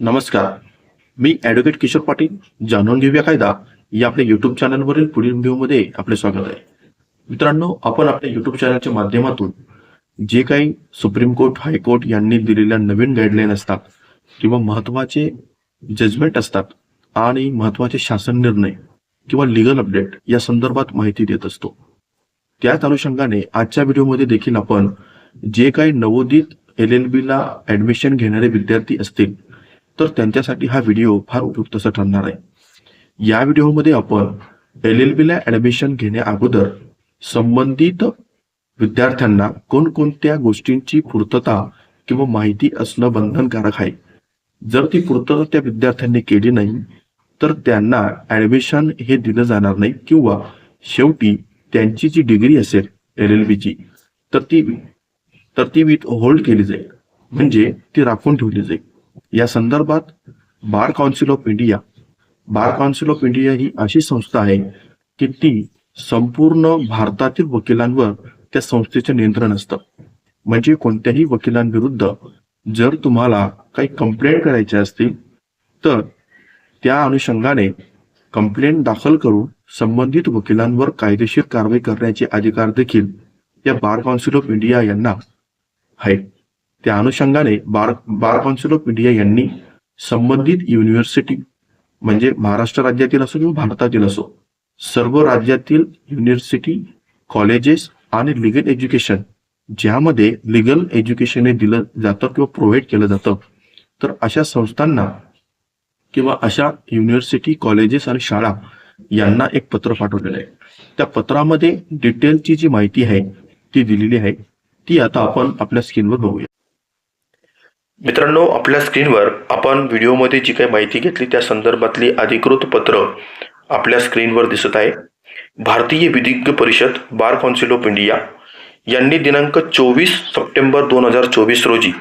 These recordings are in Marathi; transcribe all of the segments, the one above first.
नमस्कार. मी ॲडव्होकेट किशोर पाटील जाणून घेऊया कायदा. या आपल्या युट्यूब चॅनलवरील पुढील व्हिडिओमध्ये आपले स्वागत आहे. मित्रांनो आपण आपल्या युट्यूब चॅनलच्या माध्यमातून जे काही सुप्रीम कोर्ट हायकोर्ट यांनी दिलेल्या नवीन गाईडलाईन असतात किंवा महत्त्वाचे जजमेंट असतात आणि महत्त्वाचे शासन निर्णय किंवा लिगल अपडेट या संदर्भात माहिती देत असतो. त्याच अनुषंगाने आजच्या व्हिडिओमध्ये देखील आपण जे काही नवोदित एल एल बीला ऍडमिशन घेणारे विद्यार्थी असतील तर त्यांच्यासाठी हा व्हिडिओ फार उपयुक्त असा ठरणार आहे. या व्हिडिओमध्ये आपण एल एल बीला ऍडमिशन घेण्या अगोदर संबंधित विद्यार्थ्यांना कोणकोणत्या गोष्टींची पूर्तता किंवा माहिती असणं बंधनकारक आहे. जर ती पूर्तता त्या विद्यार्थ्यांनी केली नाही तर त्यांना ऍडमिशन हे दिलं जाणार नाही किंवा शेवटी त्यांची जी डिग्री असेल एल एल बीची तर ती तर ती विथ होल्ड केली जाईल. म्हणजे ती राखून ठेवली जाईल. या संदर्भात bar council of India bar council of India ही अशी संस्था आहे की ती संपूर्ण भारतातील वकिलांवर त्या संस्थेचे नियंत्रण असतं. म्हणजे कोणत्याही वकिलांविरुद्ध जर तुम्हाला काही कंप्लेंट करायची असतील तर त्या अनुषंगाने कंप्लेंट दाखल करून संबंधित वकिलांवर कायदेशीर कारवाई करण्याचे अधिकार देखील या बार काउन्सिल ऑफ इंडिया यांना आहे त्या अनुषंगाने bar bar council of India यांनी संबंधित युनिव्हर्सिटी म्हणजे महाराष्ट्र राज्यातील असो किंवा भारतातील असो सर्व राज्यातील युनिव्हर्सिटी कॉलेजेस आणि लिगल एज्युकेशन ज्यामध्ये लिगल एज्युकेशन हे दिलं जातं किंवा प्रोव्हाइड केलं जातं तर अशा संस्थांना किंवा अशा युनिव्हर्सिटी कॉलेजेस आणि शाळा यांना एक पत्र पाठवलेलं आहे. त्या पत्रामध्ये डिटेलची जी माहिती आहे ती दिलेली आहे ती आता आपण आपल्या स्क्रीनवर बघूया. मित्रांनो आपल्या स्क्रीनवर आपण व्हिडिओमध्ये जी काही माहिती घेतली त्या संदर्भातली अधिकृत पत्र आपल्या स्क्रीनवर दिसत आहे. भारतीय विधिज्ञ परिषद बार काउन्सिल ऑफ इंडिया यांनी दिनांक चोवीस सप्टेंबर दोन हजार चोवीस रोजी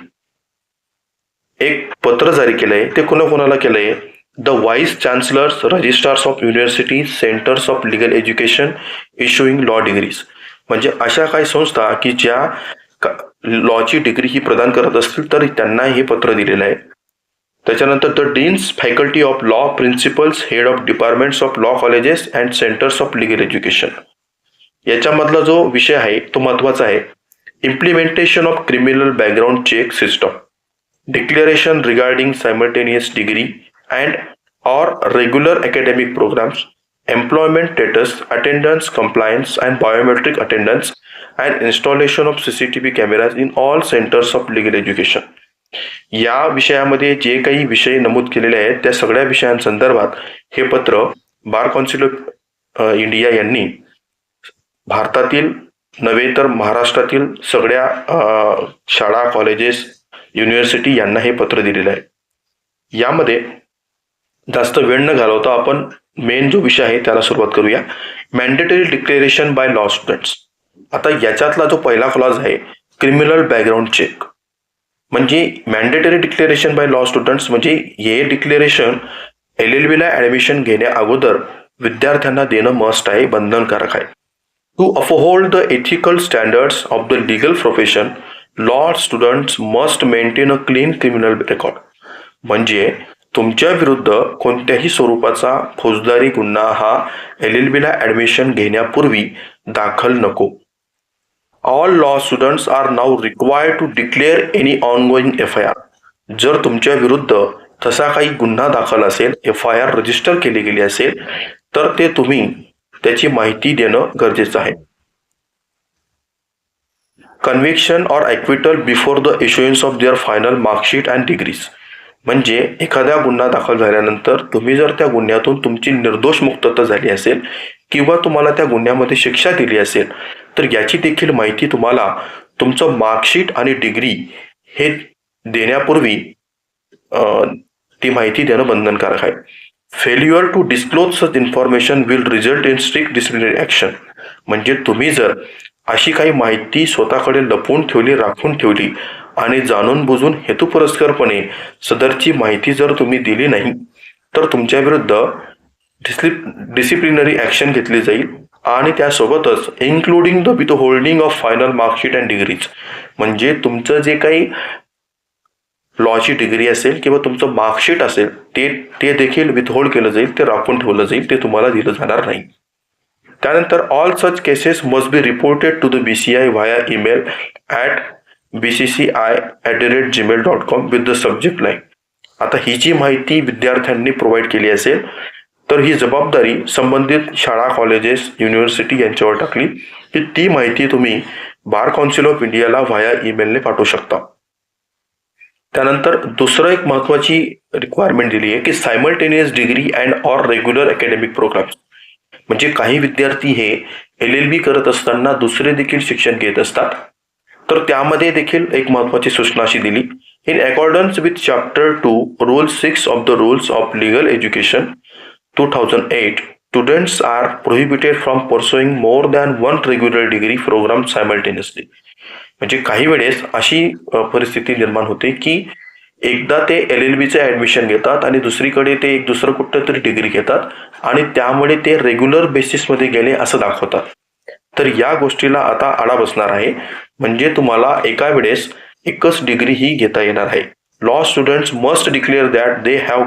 एक पत्र जारी केलंय. ते कोणाकोणाला केलंय? The vice chancellors registrars of university centres of legal education issuing law degrees म्हणजे अशा काही संस्था की ज्या लॉची डिग्री ही प्रदान करत असतील तर त्यांना हे पत्र दिलेलं आहे. त्याच्यानंतर the deans faculty of law principals head of departments of law colleges and centres of legal education याच्यामधला जो विषय आहे तो महत्त्वाचा आहे. Implementation of criminal background check system declaration regarding simultaneous degree and or regular academic programmes employment status attendance compliance and biometric attendance and installation of C C T V cameras in all centres of legal education या विषयामध्ये जे काही विषय नमूद केलेले आहेत त्या सगळ्या विषयांसंदर्भात हे पत्र बार काउन्सिल ऑफ इंडिया यांनी भारतातील नव्हे तर महाराष्ट्रातील सगळ्या शाळा कॉलेजेस युनिव्हर्सिटी यांना हे पत्र दिलेलं आहे. यामध्ये जास्त वेळ न घालवता आपण मेन जो विषय आहे त्याला सुरुवात करूया. Mandatory declaration by law students आता याच्यातला जो पहिला क्लॉज आहे क्रिमिनल बॅकग्राऊंड चेक म्हणजे mandatory declaration by law students म्हणजे हे डिक्लेरेशन एल एल बीला ॲडमिशन घेण्या अगोदर विद्यार्थ्यांना देणं मस्ट आहे बंधनकारक आहे. To uphold the ethical standards of the legal profession law students must maintain a clean criminal record म्हणजे तुमच्या विरुद्ध कोणत्याही स्वरूपाचा फौजदारी गुन्हा हा एल एल बीला ॲडमिशन घेण्यापूर्वी दाखल नको. All law students are now required to declare any ongoing F I R जर तुमच्या विरुद्ध तसा काही गुन्हा दाखल असेल एफ आय आर रजिस्टर केली गेली असेल तर ते तुम्ही त्याची माहिती देणं गरजेचं आहे. Conviction or acquittal before the issuance of their final marksheet and degrees म्हणजे एखाद्या गुन्हा दाखल झाल्यानंतर तुम्ही जर त्या गुन्ह्यातून तुमची निर्दोष मुक्तता झाली असेल किंवा तुम्हाला त्या गुन्ह्यामध्ये शिक्षा दिली असेल तर याची देखील माहिती तुम्हाला तुमचं मार्कशीट आणि डिग्री हे देण्यापूर्वी ती माहिती देणं बंधनकारक आहे. Failure to disclose such information will result in strict disciplinary action म्हणजे तुम्ही जर अशी काही माहिती स्वतःकडे लपवून ठेवली राखून ठेवली आणि जाणून बुजून हेतुपुरस्करपणे सदरची माहिती जर तुम्ही दिली नाही तर तुमच्या विरुद्ध डिसिप्लिनरी ॲक्शन घेतली जाईल आणि त्यासोबतच including the withholding of final marksheet and degrees म्हणजे तुमचं जे काही लॉची डिग्री असेल किंवा तुमचं मार्कशीट असेल ते ते देखील विथहोल्ड केलं जाईल ते राखून ठेवलं जाईल ते तुम्हाला दिलं जाणार नाही. त्यानंतर all such cases must be reported to the B C I via email at B C C I at the rate Gmail dot com with the subject line आता ही जी माहिती विद्यार्थ्यांनी प्रोव्हाइड केली असेल तर ही जबाबदारी संबंधित शाळा कॉलेजेस युनिव्हर्सिटी यांच्यावर टाकली. की ती माहिती तुम्ही बार काउन्सिल ऑफ इंडियाला व्हाया ईमेलने पाठवू शकता. त्यानंतर दुसरं एक महत्वाची रिक्वायरमेंट दिली आहे की simultaneous degree and or regular academic programmes म्हणजे काही विद्यार्थी हे एल एल बी करत असताना दुसरे देखील शिक्षण घेत असतात. तर त्यामध्ये देखील एक महत्वाची सूचना अशी दिली. In accordance with chapter two rule six of the rules of legal education two thousand eight prohibited are prohibited from than more regular one regular degree programme म्हणजे काही वेळेस अशी परिस्थिती निर्माण होते की एकदा ते एल एल बीचे ऍडमिशन घेतात आणि दुसरीकडे ते एक दुसरं कुठलं तरी डिग्री घेतात आणि त्यामुळे ते रेग्युलर बेसिसमध्ये गेले असं दाखवतात. तर या गोष्टीला आता आळा बसणार आहे. म्हणजे तुम्हाला एका वेळेस एकच डिग्री ही घेता येणार आहे. Law students must declare that they have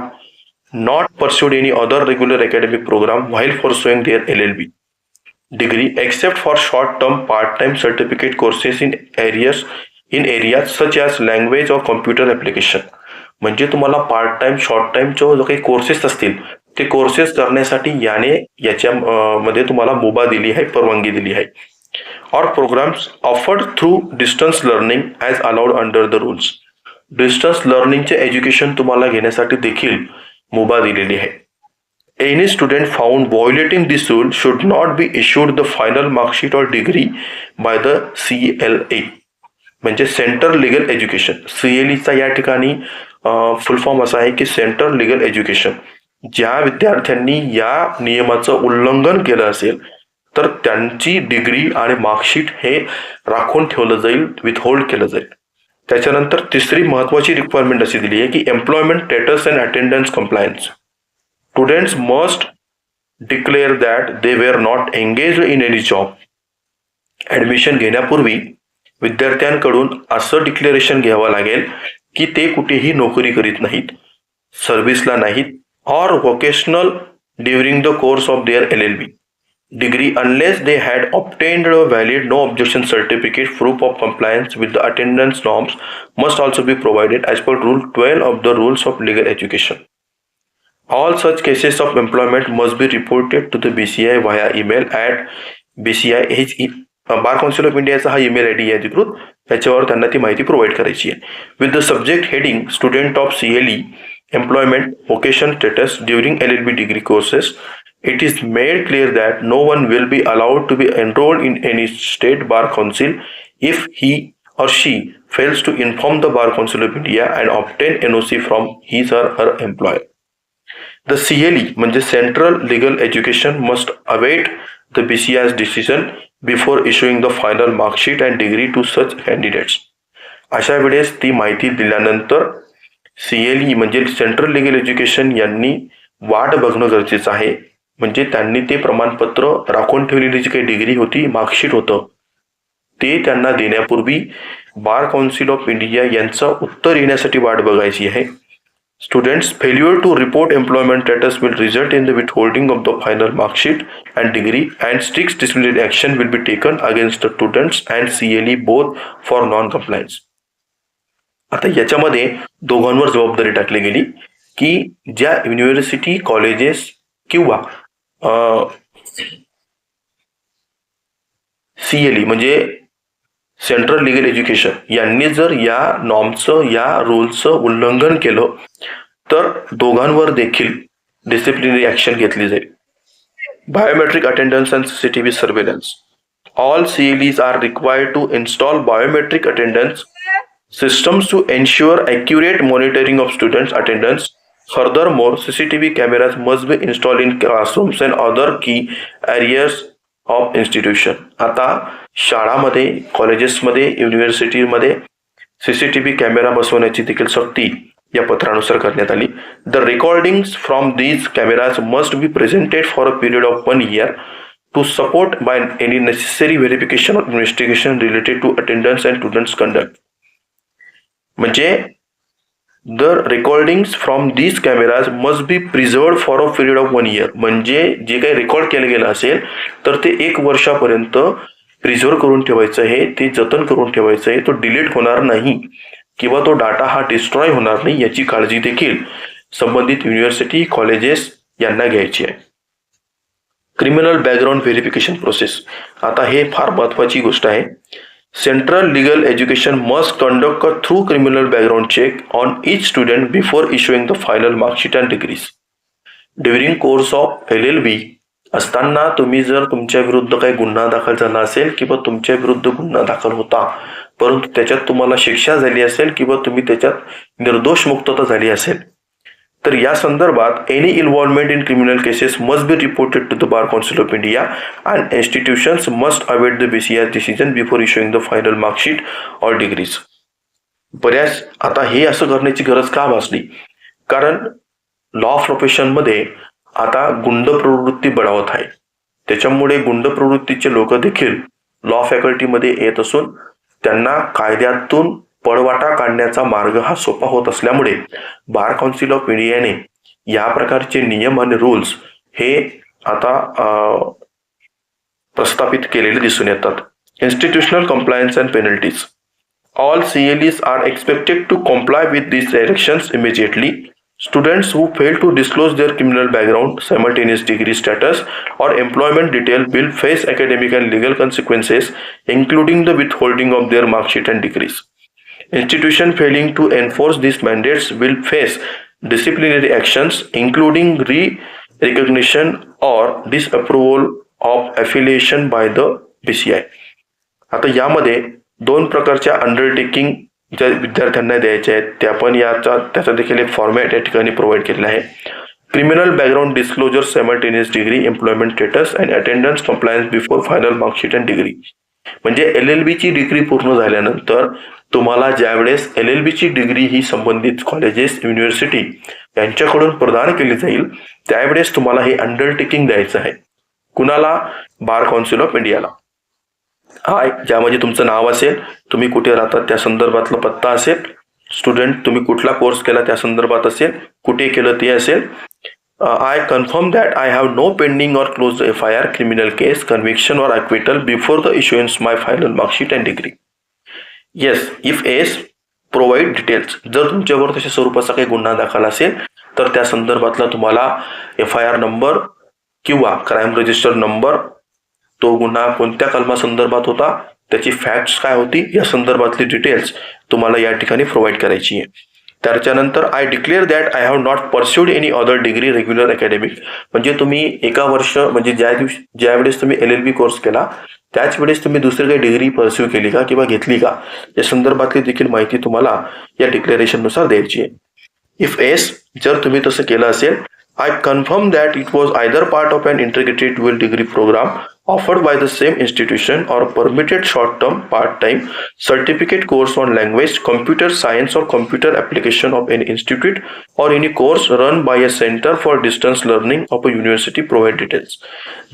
not pursued any other regular academic programme while pursuing their L L B degree except for short term part time certificate courses in areas in areas such as language or computer application. म्हणजे तुम्हाला पार्ट टाइम शॉर्ट टाइमचे जो काही कोर्सेस असतील ते कोर्सेस करण्यासाठी याने याच्या मध्ये तुम्हाला मुभा दिली आहे परवानगी दिली आहे. Or programmes offered through distance learning as allowed under the rules distance लर्निंगचे education तुम्हाला घेण्यासाठी देखील मुभा दिलेली आहे. Any student found this rule should not be be the final marksheet or degree by the C L A म्हणजे centre legal education C L Icha या ठिकाणी फुल फॉर्म असा आहे की सेंटर लिगल एज्युकेशन ज्या विद्यार्थ्यांनी या नियमाचं उल्लंघन केलं असेल तर त्यांची डिग्री आणि मार्कशीट हे राखून ठेवलं जाईल विथहोल्ड केलं जाईल. त्याच्यानंतर तिसरी महत्त्वाची रिक्वायरमेंट अशी दिली आहे की employment status and attendance compliance students must declare that they were not engage in any job admission घेण्यापूर्वी विद्यार्थ्यांकडून असं डिक्लेरेशन घ्यावं लागेल की ते कुठेही नोकरी करीत नाहीत सर्व्हिसला नाहीत or vocational during the course of their L L B degree unless they had obtained a valid no objection certificate proof of compliance with the attendance norms must also be provided as per rule 12 of the rules of legal education All such cases of employment must be reported to the BCI via email at BCI हे बार काउन्सिल ऑफ इंडियाचा हा ईमेल आय डी आहे अधिकृत त्याच्यावर त्यांना ती माहिती प्रोव्हाइड करायची आहे with the subject heading student of C L E employment vocation status during L L B degree courses It is made clear that no one will be allowed to be enrolled in any state bar council if he or she fails to inform the Bar Council of India and obtain NOC from his or her employer. The CLE म्हणजे central legal education must await the B C I's decision before issuing the final marksheet and degree to such candidates अशा वेळेस ती माहिती दिल्यानंतर सीएलई म्हणजे सेंट्रल लिगल एज्युकेशन यांनी वाट बघणं गरजेचं आहे म्हणजे त्यांनी ते प्रमाणपत्र राखून ठेवलेली जी काही डिग्री होती मार्कशीट होतं ते त्यांना देण्यापूर्वी बार काउन्सिल ऑफ इंडिया यांचं उत्तर येण्यासाठी वाट बघायची आहे. Students failure to report employment status will result in the withholding of the final marksheet and degree and strict discipline action will be taken against the students and C L E both for non compliance आता याच्यामध्ये दोघांवर जबाबदारी टाकली गेली की ज्या युनिव्हर्सिटी कॉलेजेस किंवा सीएलई म्हणजे सेंट्रल लिगल एज्युकेशन यांनी जर या नॉर्मचं या रूलचं उल्लंघन केलं तर दोघांवर देखील डिसिप्लिनरी ऍक्शन घेतली जाईल biometric attendance and CCTV surveillance all CLEs are required to install biometric attendance systems to ensure accurate monitoring of students' attendance. Furthermore, CCTV cameras must be installed in classrooms and other key areas of institution. आता शाळामध्ये कॉलेजेसमध्ये युनिव्हर्सिटीमध्ये व्ही कॅमेरा बसवण्याची देखील सक्ती या पत्रानुसार करण्यात आली the recording from these cameras must be presented for a period of one year to support by any necessary verification of investigation related to attendance and students conduct म्हणजे the recordings from these cameras must be preserved for a period of one year म्हणजे जे काही रेकॉर्ड केलं गेलं असेल तर ते एक वर्षापर्यंत प्रिझर्व करून ठेवायचं आहे. ते जतन करून ठेवायचं आहे. तो डिलीट होणार नाही. किंवा तो डाटा हा डिस्ट्रॉय होणार नाही याची काळजी देखील संबंधित युनिव्हर्सिटी कॉलेजेस यांना घ्यायची आहे. क्रिमिनल बॅकग्राऊंड व्हेरिफिकेशन प्रोसेस आता हे फार महत्वाची गोष्ट आहे. Central legal education must conduct a through criminal background check on each student before issuing the final marksheet and degrees during course of L L B असताना तुम्ही जर तुमच्या विरुद्ध काही गुन्हा दाखल झाला असेल किंवा तुमच्या विरुद्ध गुन्हा दाखल होता परंतु त्याच्यात तुम्हाला शिक्षा झाली असेल किंवा तुम्ही त्याच्यात निर्दोष मुक्तता झाली असेल तर या संदर्भात any involvement in criminal cases must be reported to the bar council of India and institutions must await the BCR decision before issuing the final marksheet or degrees बऱ्याच आता हे असं करण्याची गरज का भासली? कारण लॉ प्रोफेशनमध्ये आता गुंड प्रवृत्ती बळावत आहे. त्याच्यामुळे गुंड प्रवृत्तीचे लोक देखील लॉ फॅकल्टीमध्ये येत असून त्यांना कायद्यातून पळवाटा काढण्याचा मार्ग हा सोपा होत असल्यामुळे बार काउन्सिल ऑफ इंडियाने या प्रकारचे नियम आणि रूल्स हे आता प्रस्थापित केलेले दिसून येतात. Institutional compliance and penalties all C L is are expected to comply with this direction immediately students who fail to disclose their criminal background simultaneous degree status or employment detail will face academic and legal consequences including the withholding of their marksheet and degrees Institutions failing to enforce these mandates will face disciplinary actions, including re-recognition or disapproval of affiliation by the BCI. आता यामध्ये दोन प्रकारच्या अंडरटेकिंग ज्या विद्यार्थ्यांना द्यायच्या आहेत त्या पण याचा त्याचा देखील एक फॉर्मॅट या ठिकाणी प्रोव्हाइड केलेला आहे criminal background disclosure simultaneous degree employment status and attendance compliance before final marksheet and degree म्हणजे एल एल बीची डिग्री पूर्ण झाल्यानंतर तुम्हाला ज्यावेळेस एल एल बीची डिग्री ही संबंधित कॉलेजेस युनिव्हर्सिटी यांच्याकडून प्रदान केली जाईल त्यावेळेस तुम्हाला हे अंडरटेकिंग द्यायचं आहे. कुणाला? बार काउन्सिल ऑफ इंडियाला हाय ज्यामध्ये तुमचं नाव असेल तुम्ही कुठे राहतात त्या संदर्भातला पत्ता असेल स्टुडंट तुम्ही कुठला कोर्स केला त्या संदर्भात असेल कुठे केलं ते असेल I confirm that I have no pending or close F I R criminal case or acquittal before before the my my final marksheet and degree yes if yes provide details जर तुमच्यावर तशा स्वरूपाचा काही गुन्हा दाखल असेल तर त्या संदर्भातला तुम्हाला एफ आय आर नंबर किंवा क्राईम रजिस्टर नंबर तो गुन्हा कोणत्या कलमासंदर्भात होता त्याची फॅक्ट्स काय होती या संदर्भातली डिटेल्स तुम्हाला या ठिकाणी प्रोव्हाइड करायची आहे. त्याच्यानंतर I declare that I have not pursued any other degree regular academic म्हणजे तुम्ही एका वर्ष म्हणजे ज्या दिवशी ज्यावेळेस तुम्ही एल एल बी कोर्स केला त्याच वेळेस तुम्ही दुसरी काही डिग्री परस्यू केली का किंवा घेतली का? या संदर्भातली देखील माहिती तुम्हाला या डिक्लेरेशननुसार द्यायची आहे. इफ एस जर तुम्ही तसं केलं असेल I confirm that it was either part of an integrated twelve degree programme offered by the same institution or permitted short-term part-time certificate course on language, computer science or computer application of any institute or any course run by a center for distance learning of a university provide details.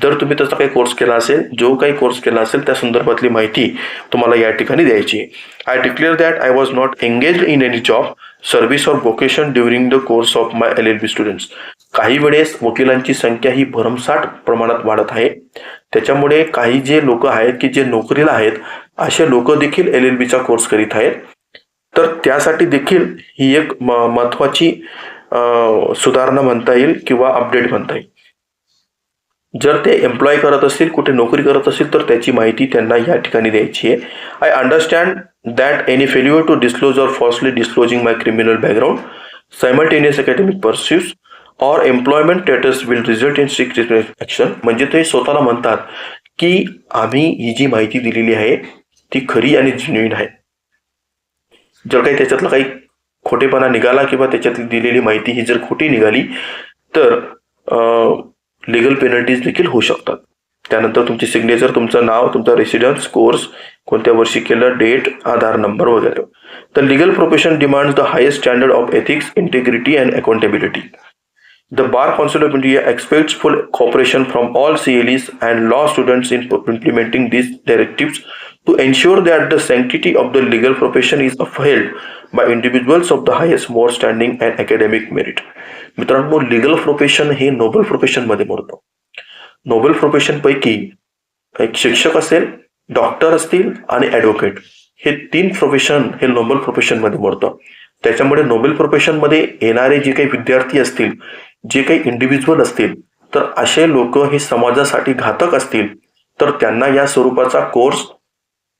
जर तुम्ही त्याचा काही कोर्स केला असेल जो काही कोर्स केला असेल त्या संदर्भातली माहिती तुम्हाला या ठिकाणी द्यायची I declare that I was not engage in any job service or vocation during the course of my L L B students काही वेळेस वकिलांची संख्या ही भरमसाठ प्रमाणात वाढत आहे. त्याच्यामुळे काही जे लोक आहेत की जे नोकरीला आहेत असे लोक देखील एल एल बीचा कोर्स करीत आहेत. तर त्यासाठी देखील ही एक म- महत्वाची सुधारणा म्हणता येईल किंवा अपडेट म्हणता येईल. जर ते एम्प्लॉय करत असतील कुठे नोकरी करत असतील तर त्याची माहिती त्यांना या ठिकाणी द्यायची आहे. I understand that any failure to disclose or falsely disclosing my criminal background simultaneous academic pursues or employment status will result in strict action म्हणजे ते स्वतःला म्हणतात की आम्ही ही जी माहिती दिलेली आहे ती खरी आणि जिन्युइन आहे. जर काही त्याच्यातला काही खोटेपणा निघाला किंवा त्याच्यातली दिलेली माहिती ही जर खोटी निघाली तर लिगल पेनल्टीज देखील होऊ शकतात. त्यानंतर तुमची सिग्नेचर तुमचं नाव तुमचा रेसिडन्स कोर्स कोणत्या वर्षी केलं डेट आधार नंबर वगैरे. तर legal profession demands the highest standard of ethics integrity and accountability the bar Council of India expects full cooperation from all CLEs and law students in implementing this directives to ensure that the sanctity of the legal profession is upheld by individuals of the highest moral standing and academic merit. मित्रांनो लिगल प्रोफेशन हे नोबेल प्रोफेशनमध्ये मोडतं. नोबेल प्रोफेशन पैकी एक शिक्षक असेल डॉक्टर असतील आणि ऍडव्होकेट हे तीन प्रोफेशन हे नोबेल प्रोफेशनमध्ये मोडतं. त्याच्यामुळे नोबेल प्रोफेशनमध्ये येणारे जे काही विद्यार्थी असतील जे काही इंडिव्हिज्युअल असतील तर असे लोक हे समाजासाठी घातक असतील तर त्यांना या स्वरूपाचा कोर्स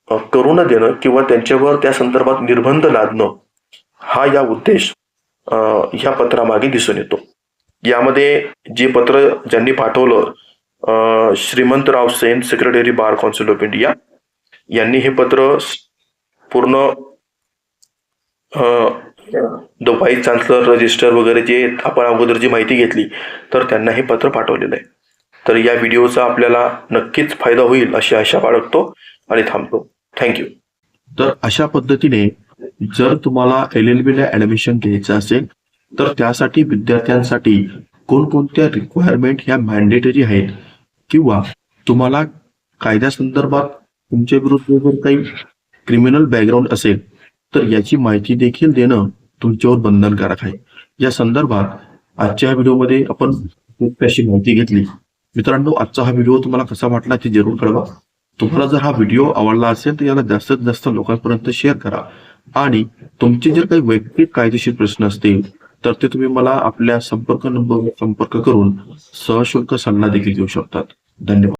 करू न देणं किंवा त्यांच्यावर त्या संदर्भात निर्बंध लादणं हा या उद्देश ह्या पत्रामागे दिसून येतो. यामध्ये जे पत्र ज्यांनी पाठवलं Shrimant Shrimantrao Sen secretary bar council of India यांनी हे पत्र पूर्ण द व्हाईस चान्सलर रजिस्टर वगैरे जे आपण अगोदर जी माहिती घेतली तर त्यांना हे पत्र पाठवलेलं आहे. तर या व्हिडिओचा आपल्याला नक्कीच फायदा होईल अशी आशा बाळगतो आणि थांबतो. थँक्यू तर अशा पद्धतीने जर तुम्हाला एल एल बीला ऍडमिशन घ्यायचं असेल तर त्यासाठी विद्यार्थ्यांसाठी कोणकोणत्या रिक्वायरमेंट ह्या मॅन्डेटरी आहेत? किंवा तुम्हाला कायद्यासंदर्भात तुमच्या विरुद्ध जर काही क्रिमिनल बॅकग्राऊंड असेल तर याची माहिती देखील देणं तुमच्यावर बंधनकारक आहे. या संदर्भात आजच्या व्हिडिओमध्ये आपण खूप अशी माहिती घेतली. मित्रांनो आजचा हा व्हिडिओ तुम्हाला कसा वाटला ते जरूर कळवा. तुम्हाला जर हा व्हिडिओ आवडला असेल तर याला जास्तीत जास्त लोकांपर्यंत शेअर करा. आणि तुमचे जर काही वैयक्तिक कायदेशीर प्रश्न असतील तर ते तुम्ही मला आपल्या संपर्क नंबरवर संपर्क करून सहशुल्क सल्ला देखील देऊ शकतात. धन्यवाद.